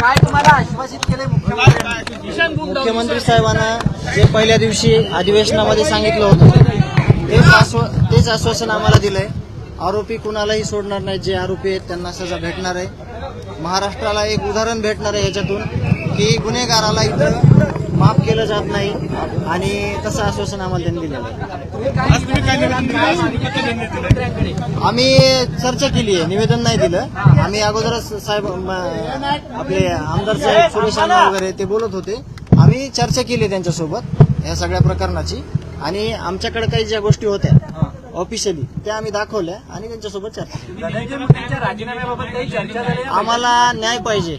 काय तुम्हाला आश्वासित केले मुख्यमंत्री साहेबांना जे पहिल्या दिवशी अधिवेशनामध्ये सांगितलं होतं तेच आश्व तेच आश्वासन आम्हाला दिलंय. आरोपी कुणालाही सोडणार नाही जे आरोपी आहेत त्यांना सजा भेटणार आहे. महाराष्ट्राला एक उदाहरण भेटणार आहे याच्यातून. की गुन्हेगाराला इथं माफ केलं जात नाही आणि तसं आश्वासन आम्हाला त्यांनी दिलेलं आम्ही चर्चा केली आहे निवेदन नाही दिलं. आम्ही अगोदरच साहेब आपले आमदार साहेब सुरेश वगैरे ते बोलत होते. आम्ही चर्चा केली त्यांच्यासोबत या सगळ्या प्रकरणाची. आणि आमच्याकडे काही ज्या गोष्टी होत्या ऑफिशियली त्या आम्ही दाखवल्या आणि त्यांच्यासोबत चर्चा? आम्हाला न्याय पाहिजे.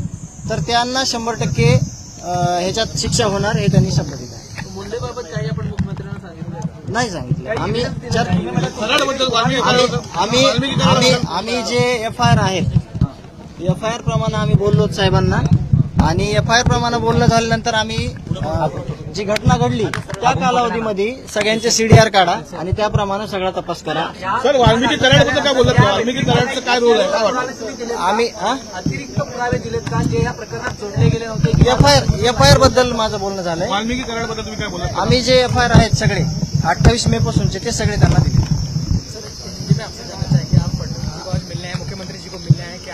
तर त्यांना शंभर टक्के ह्याच्यात शिक्षा होणार हे त्यांनी शब्द दिला. मुंडेबाबत काही आपण मुख्यमंत्र्यांना सांगितलं नाही सांगितलं. आम्ही आम्ही आम्ही आम्ही आम्ही जे एफ आय आर आहेत एफ आय आर प्रमाणे आम्ही बोललो साहेबांना. आणि एफ आय आर प्रमाणे बोलणं झाल्यानंतर आम्ही जी घटना घडली त्या कालावधीमध्ये सगळ्यांचे सीडीआर काढा आणि त्याप्रमाणे सगळा तपास करा. सर वाल्मिकी कराडबद्दल काय बोलत वाल्मिकी कराडचं काय रोल आहे? काय वाटतं? आम्ही अतिरिक्त पुरावे दिलेत का? जे या प्रकरणात जोडले गेले नव्हते F I R F I आरबद्दल माझं बोलणं झालंय. वाल्मिकी कराडबद्दल तुम्ही काय बोलत आम्ही जे एफ आय आर आहेत सगळे अठ्ठावीस मे पासूनचे ते सगळे त्यांना दिले मुख्यमंत्री जी को मिलने हैं क्या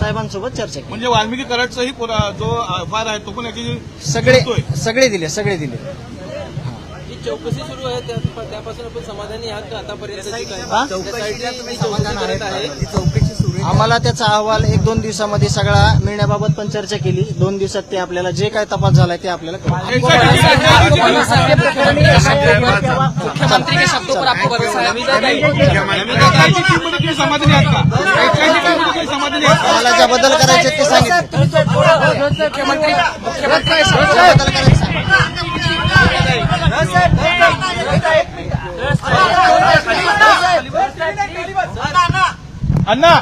साहेबांसोबत चर्चा केली. म्हणजे वाल्मिकी कराडचाही पुरा- जो फार आहे तो पण याची सगळे. सगळे दिले सगळे दिले. ही चौकशी सुरू आहे त्या- त्यापासून आपण समाधानी आहात आतापर्यंत हा? आम्हाला त्याचा अहवाल एक दोन दिवसामध्ये सगळा मिळण्याबाबत पण चर्चा केली. दोन दिवसात ते आपल्याला जे काय तपास झालाय ते आपल्याला. मुख्यमंत्री के शब्दों पर आपको भरोसा एकाची टीममध्ये तुम्ही समाधानी आम्हाला ज्या बदल करायचे ते सांगितले. मुख्यमंत्री मुख्यमंत्री ज्या बदल करायचे. अण्णा.